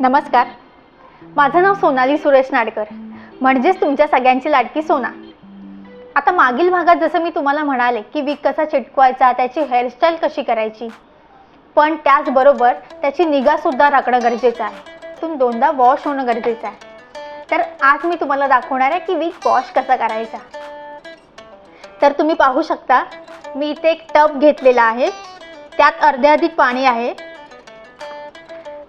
नमस्कार. माझं नाव सोनाली सुरेश नाडकर. म्हणजेच तुमच्या सगळ्यांची लाडकी सोना. आता मागील भागात जसं मी तुम्हाला म्हणाले की विक कसा चिटकवायचा त्याची हेअरस्टाईल कशी करायची? पण त्याचबरोबर त्याची निगासुद्धा राखणं गरजेचं आहे. तुम दोनदा वॉश होणं गरजेचं आहे. तर आज मी तुम्हाला दाखवणार आहे की विक वॉश कसा करायचा. तर तुम्ही पाहू शकता मी इथे एक टब घेतलेला आहे. त्यात अर्धे अधिक पाणी आहे.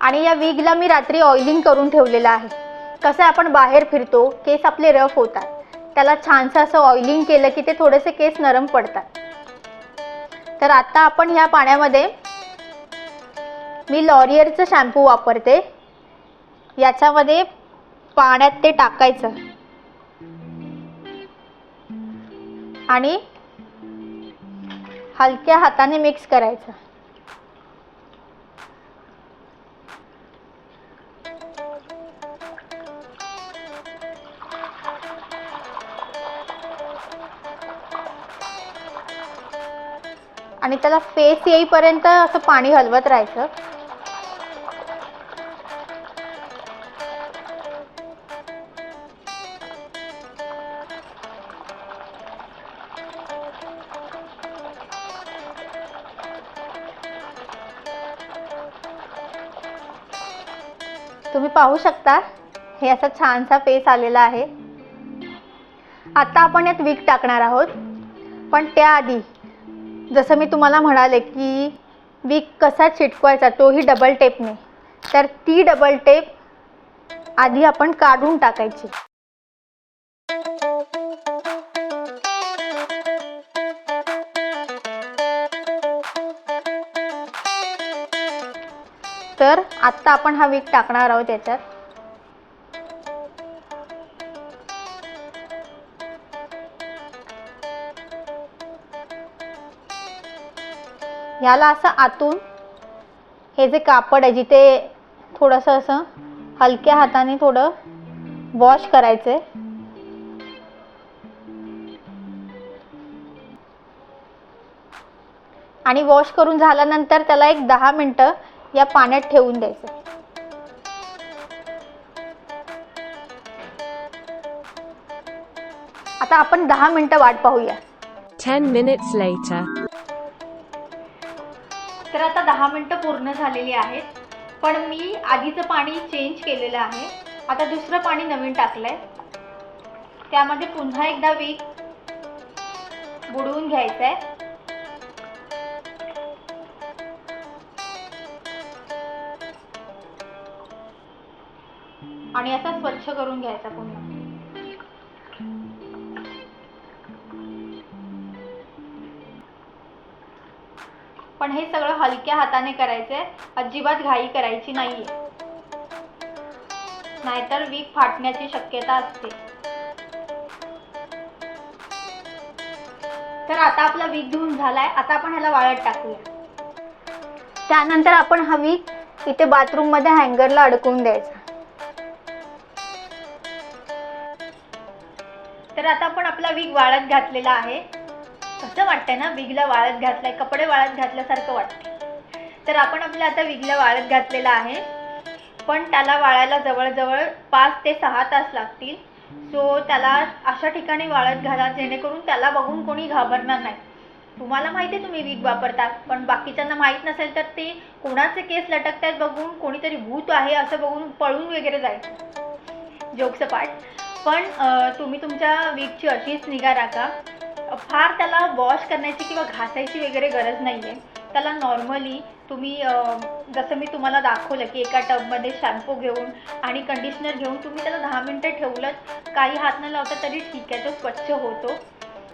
आणि या विगला मी रात्री ऑइलिंग करून ठेवलेलं आहे. कसं आपण बाहेर फिरतो केस आपले रफ होतात. त्याला छानसं असं ऑइलिंग केलं की ते थोडेसे केस नरम पडतात. तर आता आपण ह्या पाण्यामध्ये मी लॉरियरचं शॅम्पू वापरते. याच्यामध्ये पाण्यात ते टाकायचं. आणि हलक्या हाताने मिक्स करायचं. आणि त्याला फेस येईपर्यंत असं पाणी हलवत राहायचं. तुम्ही पाहू शकता हे असा छानसा फेस आलेला आहे. आता आपण यात वीक टाकणार आहोत. पण त्याआधी जसं मी तुम्हाला म्हणाले की वीक कसा चिटकवायचा तोही डबल टेपने तर ती डबल टेप आधी आपण काढून टाकायची. तर आत्ता आपण हा वीक टाकणार आहोत याच्यात. ह्याला असं आतून हे जे कापड आहे जिथे थोडंसं असं हलक्या हाताने थोडं वॉश करायचं आहे आणि वॉश करून झाल्यानंतर त्याला एक दहा मिनटं या पाण्यात ठेवून द्यायचं. आता आपण दहा मिनटं वाट पाहूया. 10 minutes later. तर आता दहा मिनटं पूर्ण झालेली आहेत. पण मी आधीचं पाणी चेंज केलेलं आहे. आता दुसरं पाणी नवीन टाकलंय. त्यामध्ये पुन्हा एकदा वीक बुडवून घ्यायचं आहे आणि असा स्वच्छ करून घ्यायचा पुन्हा. पण हे सगळं हलक्या हाताने करायचंय. अजिबात घाई करायची नाहीये. नाहीतर वीक फाटण्याची शक्यता असते. तर आता आपला वीक धुवून झालाय. आता आपण ह्याला वाळत टाकूया. त्यानंतर आपण हा वीक इथे बाथरूममध्ये हँगरला अडकवून द्यायचा. तर आता आपण आपला वीक वाळत घातलेला आहे. कसं वाटतंय ना विगला वाळत घातलाय कपडे वाळत घातल्यासारखं वाटतं तर आपण आपल्या आता विगला वाळत घातलेला आहे. पण त्याला वाळायला जवळजवळ पाच ते सहा तास लागतील. सो त्याला अशा ठिकाणी वाळत घाला जेणेकरून त्याला बघून कोणी घाबरणार नाही. तुम्हाला माहिती आहे तुम्ही वीग वापरता पण बाकीच्यांना माहीत नसेल तर ते कोणाचे केस लटकतात बघून कोणीतरी भूत आहे असं बघून पळून वगैरे जाईल. जोकचं पाठ पण तुम्ही तुमच्या वीकची अशीच निगा राखा. फार त्याला वॉश करण्याची किंवा घासायची वगैरे गरज नाही आहे त्याला नॉर्मली तुम्ही जसं मी तुम्हाला दाखवलं की एका टबमध्ये शॅम्पू घेऊन आणि कंडिशनर घेऊन तुम्ही त्याला दहा मिनटं ठेवलं काही हात न लावता तरी ठीक आहे तो स्वच्छ होतो.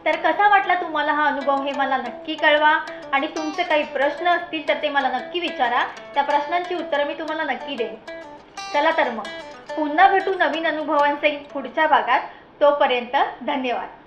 तर कसा वाटला तुम्हाला हा अनुभव हे मला नक्की कळवा. आणि तुमचे काही प्रश्न असतील तर ते मला नक्की विचारा. त्या प्रश्नांची उत्तरं मी तुम्हाला नक्की देईन. चला तर मग पुन्हा भेटू नवीन अनुभवांसहित पुढच्या भागात. तोपर्यंत धन्यवाद.